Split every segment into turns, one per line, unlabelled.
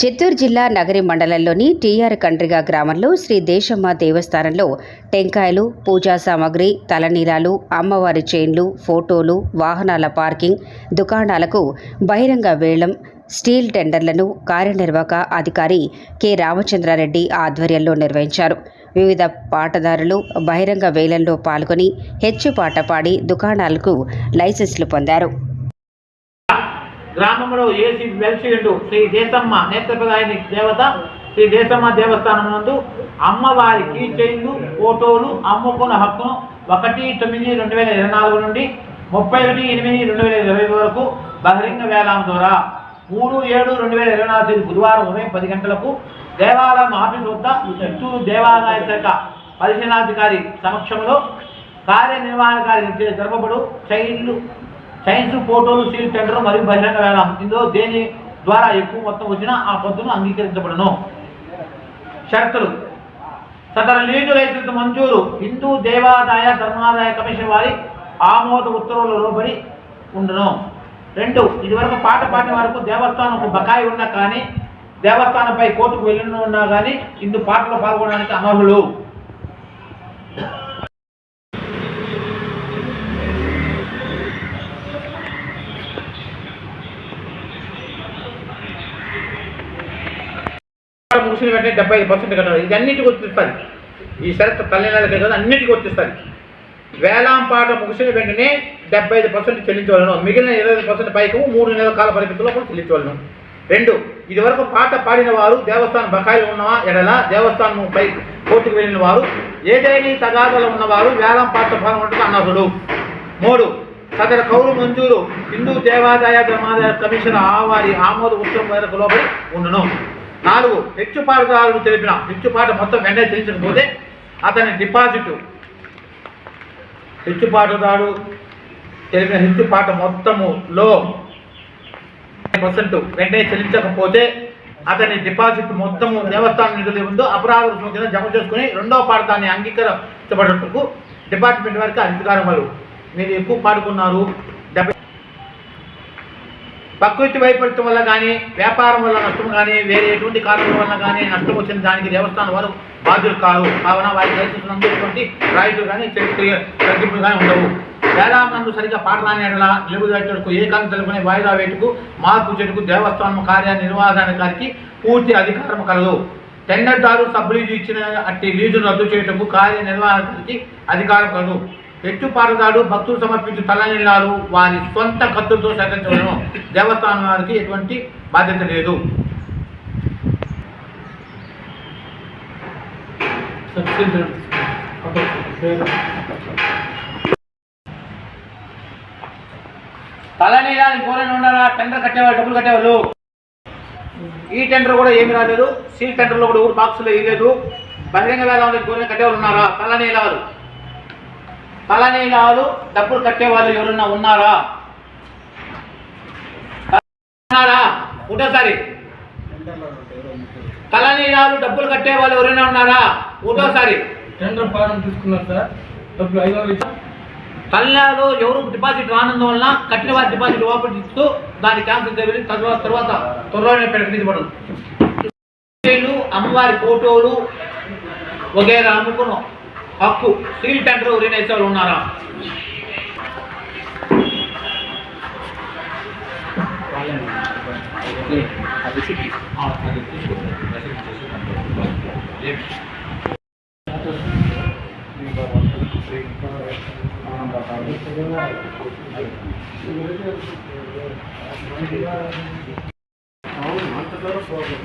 చిత్తూరు జిల్లా నగరి మండలంలోని టీఆర్ కండ్రిగా గ్రామంలో శ్రీ దేశమ్మ దేవస్థానంలో టెంకాయలు పూజా సామాగ్రి తలనీలాలు అమ్మవారి చైన్లు ఫోటోలు వాహనాల పార్కింగ్ దుకాణాలకు బహిరంగ వేలం స్టీల్ టెండర్లను కార్యనిర్వాహక అధికారి కె. రామచంద్రారెడ్డి ఆధ్వర్యంలో నిర్వహించారు. వివిధ పాటదారులు బహిరంగ వేలంలో పాల్గొని హెచ్చు పాట పాడి దుకాణాలకు లైసెన్సులు పొందారు.
గ్రామంలో ఏసీ వెల్సియుండు శ్రీ దేశమ్మ నేత్రప్రదాయని దేవత శ్రీ దేశమ్మ దేవస్థానం నందు అమ్మవారికి చైన్లు ఫోటోలు అమ్ముకున్న హక్కును ఒకటి తొమ్మిది రెండు వేల ఇరవై నాలుగు నుండి ముప్పై ఒకటి ఎనిమిది రెండు వేల ఇరవై వరకు బహిరంగ వేలాం ద్వారా మూడు ఏడు రెండు వేల ఇరవై నాలుగు తేదీ బుధవారం ఉదయం పది గంటలకు దేవాలయం ఆఫీస్ వద్ద చిత్తూరు దేవాదాయ శాఖ పరిశీలనాధికారి సమక్షంలో కార్యనిర్వహణాధికారి జరపబడు చైన్లు సైన్స్ ఫోటోలు సీల్ టెండర్ మరియు బహిరంగ వేలం ఇందులో దేని ద్వారా ఎక్కువ మొత్తం వచ్చినా ఆ పొద్దును అంగీకరించబడను. షరతులు. సదరు లీజు లైసెన్స్ మంజూరు. హిందూ దేవాదాయ ధర్మాదాయ కమిషన్ వారి ఆమోద ఉత్తర్వులు లోబడి ఉండను. రెండు ఇదివరకు పాట పాడిన వరకు దేవస్థానం బకాయి ఉన్నా కానీ దేవస్థానంపై కోర్టుకు వెళ్ళిన ఉన్నా కానీ ఇందు పాటలో పాల్గొనడానికి అనర్హులు. ముగిసిన వెంటనే డెబ్బై ఐదు పర్సెంట్ కట్టాలి. ఇది అన్నిటికీ వర్తిస్తుంది ఈ షరతు తల్లిదండ్రులకే కదా అన్నిటికీ వర్తిస్తుంది వేలాం పాట ముగిసిన వెంటనే డెబ్బై ఐదు పర్సెంట్ చెల్లించవలను. మిగిలిన ఇరవై ఐదు పర్సెంట్ పైకి మూడు నెలల కాల పరిమితిలో కూడా చెల్లించవలను. రెండు ఇదివరకు పాట పాడిన వారు దేవస్థానం బకాయిలు ఉన్నవా? ఎడల దేవస్థానం పై కోర్టుకు వెళ్ళిన వారు ఏదైనా తగాదాలు ఉన్నవారు వేలం పాట పాల్గొనడానికి అనర్హులు మూడు సదర కౌలు మంజూరు హిందూ దేవాదాయ ధర్మాదాయ కమిషన్ ఆ వారి ఆమోద ఉత్తరం మేరకు లోబడి ఉండును. నాలుగు హెచ్చుపాటుదారుడు తెలిపిన హెచ్చుపాటు మొత్తం వెంటనే చెల్లించకపోతే అతని డిపాజిట్. హెచ్చుపాటుదారు తెలిపిన హెచ్చుపాటు మొత్తములో పర్సెంట్ వెంటనే చెల్లించకపోతే అతని డిపాజిట్ మొత్తము దేవస్థానం నిధులు ఉందో అపరాధ రుసుము కింద జమ చేసుకుని రెండవ పాఠాన్ని అంగీకరించబడటకు డిపార్ట్మెంట్ వారికి అధికారం వారు మీరు ఎక్కువ పాడుకున్నారు. ప్రకృతి వైపరీత్యం వల్ల కానీ వ్యాపారం వల్ల నష్టం కానీ వేరే ఎటువంటి కారణాల వల్ల కానీ నష్టం వచ్చిన దానికి దేవస్థానం వారు బాధ్యులు కాదు కావున వారికి లైసెన్స్నందుటువంటి రాయితులు కానీ చెల్లి తగ్గింపులు కానీ ఉండవు. వేలానందు సరిగ్గా పాఠాన్ని ఎడల నిలుపుదలకు ఏ కాలం తెలుపుకునే వాయిదా వేటుకు మార్పు చెట్టుకు దేవస్థానం కార్యనిర్వహణాధికారికి పూర్తి అధికారం కలదు. టెండర్దారు సబ్ లీజు ఇచ్చిన అట్టి లీజును రద్దు చేయటకు కార్యనిర్వహణాధికారికి అధికారం కలదు. ఎట్టు భక్తులు సమర్పించు తలనీలాలు వారి సొంత ఖర్చుతో సేకరించడం దేవస్థానం వారికి ఎటువంటి బాధ్యత లేదు. తలనీలాని కోరని ఉండాలా టెండర్ కట్టేవాళ్ళు డబ్బులు కట్టేవాళ్ళు? ఈ టెండర్ కూడా ఏమి రాలేదు. సీల్ టెండర్లో కూడా ఊరు బాక్సులు వేయలేదు బహిరంగ వేల గోరెలు కట్టేవాళ్ళు ఉన్నారా? తలనీలాలు. తలనీలాలు డబ్బులు కట్టేవాళ్ళు ఎవరన్నా ఉన్నారా? ఉన్నారా? ఒకటోసారి తలనీలాలు డబ్బులు కట్టేవాళ్ళు ఎవరైనా ఉన్నారా? ఒకటోసారి
టెండర్ ఫారం తీసుకున్నారు సార్. డబ్బులు ఐదు
ఎవరు డిపాజిట్ రానందు వలన కట్టిన వారి డిపాజిట్ ఓపెన్ ఇస్తూ దాన్ని క్యాన్సిల్ చేయబడి తర్వాత తర్వాత త్వరలోనే ప్రకటించబడదు వీళ్ళు అమ్మవారి ఫోటోలు వగేరా అమ్ముకున్న. హక్కు స్టీల్ టెండర్ ఎవరైనా వాళ్ళు ఉన్నారా?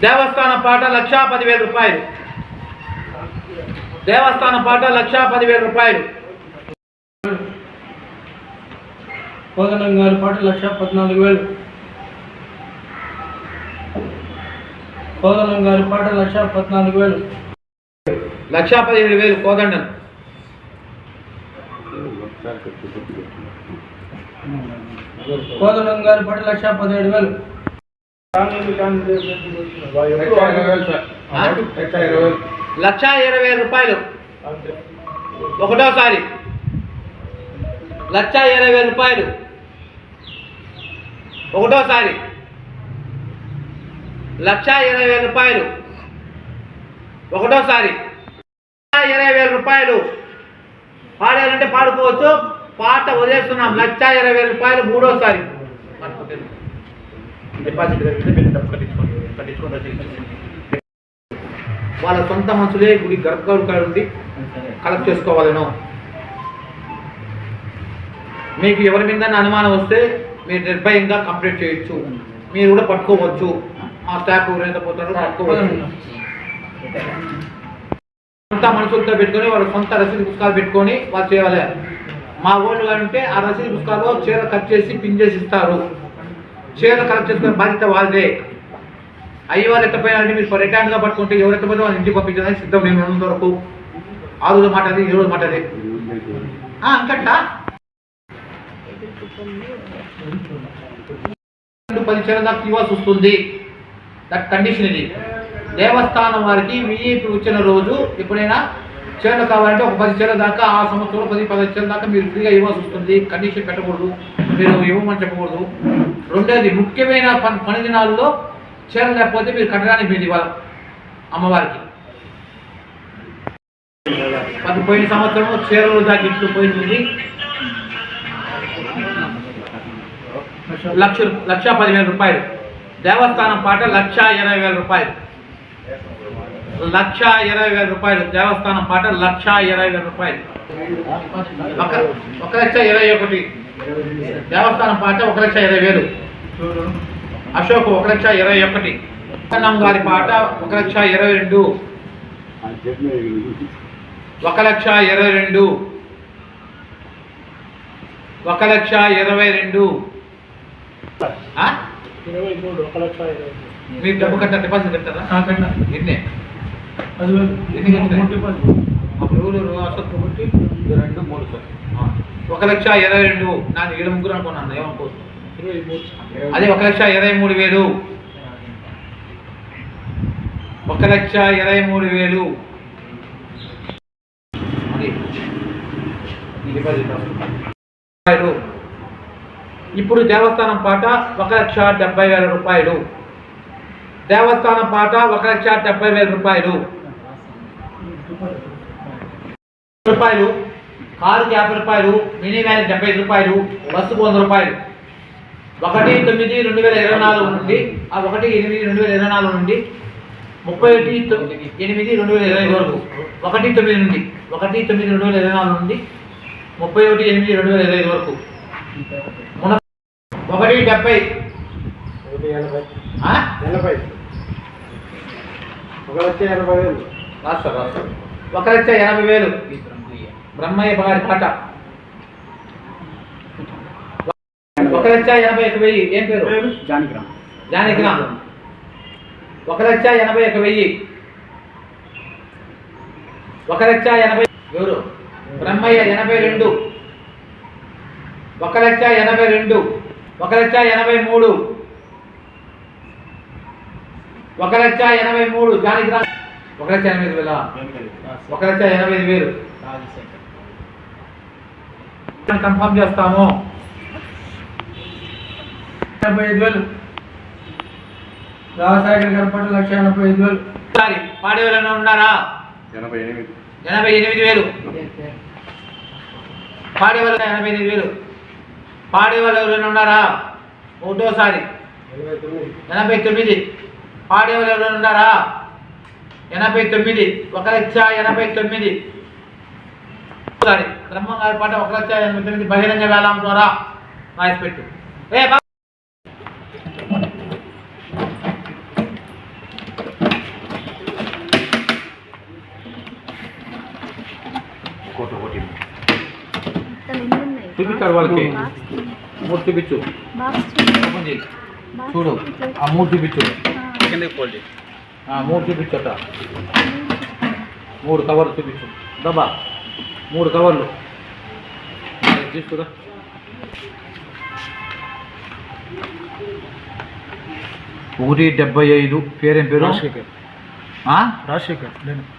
దేవస్థాన పాట లక్షా పదివేల రూపాయలు. దేవస్థాన పాట లక్షా పదివేల రూపాయలు.
కోదనం గారి పాట లక్ష పద్నాలుగు వేలు. కోదనం గారి పాట లక్ష పద్నాలుగు వేలు.
లక్షా పదిహేడు వేలు కోదండం
కోదనం గారి పాట లక్ష పదిహేడు వేలు.
లక్షా ఇరవై వేల. లక్షా ఇరవై వేల రూపాయలు. ఒకటోసారి. లక్ష ఇరవై వేల రూపాయలు. ఒకటోసారి. లక్ష ఇరవై వేల రూపాయలు. పాడాలంటే పాడుకోవచ్చు. పాట వదిలేస్తున్నాం. లక్ష ఇరవై వేల రూపాయలు మూడోసారి. డిపాజిట్ కట్టించుకోండి. కట్టించుకోండి. వాళ్ళ సొంత మనుషులే గుడి గర్భగుడి ఉండి కలెక్ట్ చేసుకోవాలను. మీకు ఎవరి మీద అనుమానం వస్తే మీరు నిర్భయంగా కంప్లీట్ చేయొచ్చు. మీరు కూడా పట్టుకోవచ్చు. మా స్టాఫ్ ఎవరైతే పోతారో పట్టుకోవచ్చు. సొంత మనుషులతో పెట్టుకొని వాళ్ళ సొంత రసీదు పుస్తకాలు పెట్టుకొని వాళ్ళు చేయాలి. మా ఓళ్ళు ఉంటే ఆ రసీదు పుస్తకాలు చీర కట్ చేసి పిన్ చేసి ఇస్తారు. చీర కలెక్ట్ చేసుకునే బాధ్యత వాళ్ళదే. అయ్యే వాళ్ళు ఎత్తపోయినారంటే మీరు రిటర్న్గా పట్టుకుంటే ఎవరు ఎత్తపోతే వాళ్ళ ఇంటికి పంపించడానికి సిద్ధం. నేను ఉన్నంత వరకు ఆ రోజు మాట అది ఈ రోజు మాట అది అంకట్ట పది చీరల దాకా ఇవ్వాల్సి వస్తుంది. దట్ కండిషన్ ఇది. దేవస్థానం వారికి విఐపి వచ్చిన రోజు ఎప్పుడైనా చీరలు కావాలంటే ఒక పది చీరల దాకా ఆ సంవత్సరంలో పది పది చీరల దాకా మీరు ఫ్రీగా ఇవ్వాల్సి వస్తుంది. కండిషన్ పెట్టకూడదు. మీరు ఇవ్వమని చెప్పకూడదు. రెండోది ముఖ్యమైన పని పని దినాల్లో చీరలు లేకపోతే మీరు కట్టడానికి మీరు ఇవ్వాలి అమ్మవారికి. పది పోయిన సంవత్సరం చీరలు దాకా ఇంట్లో పోయింది. లక్ష లక్ష పదివేల రూపాయలు. దేవస్థానం పాట లక్ష ఇరవై వేల రూపాయలు. లక్ష ఇరవై వేల రూపాయలు. దేవస్థానం పాట లక్ష ఇరవై వేల రూపాయలు. ఒక ఒక లక్ష ఇరవై ఒకటి. దేవస్థానం పాట ఒక లక్ష ఇరవై వేలు. అశోక్ ఒక లక్ష ఇరవై ఒకటి. గారి పాట ఒక లక్ష ఇరవై రెండు. ఒక లక్ష ఇరవై రెండు. ఒక లక్ష ఇరవై రెండు. మీరు డబ్బు కట్టారు డిపాజిట్ కట్టారా? ఎన్ని? ఎన్ని రెండు మూడు సార్. ఒక లక్ష ఇరవై రెండు. నాకు ఏడు ముగ్గురు అనుకున్నాను ఏమనుకో
ఇరవై మూడు
అది ఒక లక్ష ఇరవై మూడు వేలు. ఒక లక్ష ఇరవై మూడు వేలు. రూపాయలు. ఇప్పుడు దేవస్థానం పాట ఒక లక్ష డెబ్బై వేల రూపాయలు. దేవస్థానం పాట ఒక లక్ష డెబ్బై వేల రూపాయలు. రూపాయలు. కారుకి యాభై రూపాయలు మినీ వ్యాన్ డెబ్బై ఐదు రూపాయలు బస్సుకు వంద రూపాయలు. ఒకటి తొమ్మిది రెండు వేల ఇరవై నాలుగు నుండి ఆ ఒకటి ఎనిమిది రెండు వేల ఇరవై నాలుగు నుండి ముప్పై ఒకటి తొమ్మిది ఎనిమిది రెండు వేల ఇరవై వరకు. ఒకటి తొమ్మిది నుండి ఒకటి తొమ్మిది రెండు వేల ఇరవై నాలుగు నుండి ముప్పై ఒకటి ఎనిమిది రెండు వేల ఇరవై వరకు. మున ఒకటి డెబ్బై?
ఎనభై. ఒక లక్ష ఎనభై వేలు.
రాస్తారు రాస్తారు ఒక లక్ష ఎనభై వేలు. బ్రహ్మయ్య. గారి పాట ఒక లక్ష ఎనభై ఒక వెయ్యి. ఏం పేరు?
జానకిరామ్.
జానకిరామ్. ఒక లక్ష ఎనభై ఒక వెయ్యి. ఒక లక్ష ఎనభై ఎవరు? బ్రహ్మయ్య ఎనభై రెండు. ఒక లక్ష ఎనభై రెండు. ఒక లక్ష ఎనభై మూడు. ఒక లక్ష ఎనభై మూడు. జానకిరామ్. ఒక లక్ష ఎనభై ఐదు వేల? ఒక లక్ష ఎనభై ఐదు వేలు. కన్ఫర్మ్ చేస్తాము.
ఎనభై ఐదు వేలు. రాజశేఖర్ లక్ష ఎనభై ఐదు వేలు.
సారీ ఉన్నారా?
ఎనభై ఎనిమిది.
ఎనభై ఎనిమిది వేలు. పాడేవాళ్ళు ఎనభై ఎనిమిది వేలు. పాడేవాళ్ళు ఎవరైనా ఉన్నారా? ఒకటోసారి.
ఎనభై తొమ్మిది.
ఎనభై తొమ్మిది పాడేవాళ్ళు ఎవరైనా ఉన్నారా? ఎనభై తొమ్మిది. ఒక లక్ష ఎనభై తొమ్మిది. సారీ బ్రహ్మంగారి పాట ఒక లక్ష ఎనభై తొమ్మిది. బహిరంగ వేలాం ద్వారా రాసి పెట్టు. ఏ బా చూపించారు వాళ్ళకి. మూడు చూపించు చూడు. ఆ మూడు చూపించు ఆ. మూడు చూపించట మూడు కవర్లు చూపించు. డబ్బా మూడు కవర్లు. తీసుకురా. ఒకటి డెబ్బై ఐదు. పేరేం పేరు?
రాజశేఖర్? రాజశేఖర్. నేను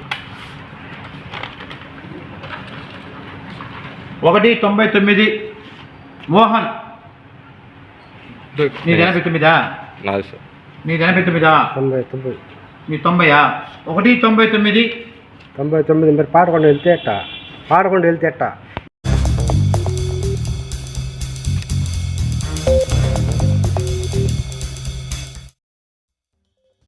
ఒకటి తొంభై తొమ్మిది. మోహన్ నీది ఎనభై తొమ్మిదా నీది ఎనభై తొమ్మిదా
తొంభై తొంభై
నీ తొంభయా? ఒకటి తొంభై తొమ్మిది.
తొంభై తొమ్మిది మరి పాడకుండా వెళ్తే ఎట్ట? పాడకుండా వెళ్తే ఎట్ట?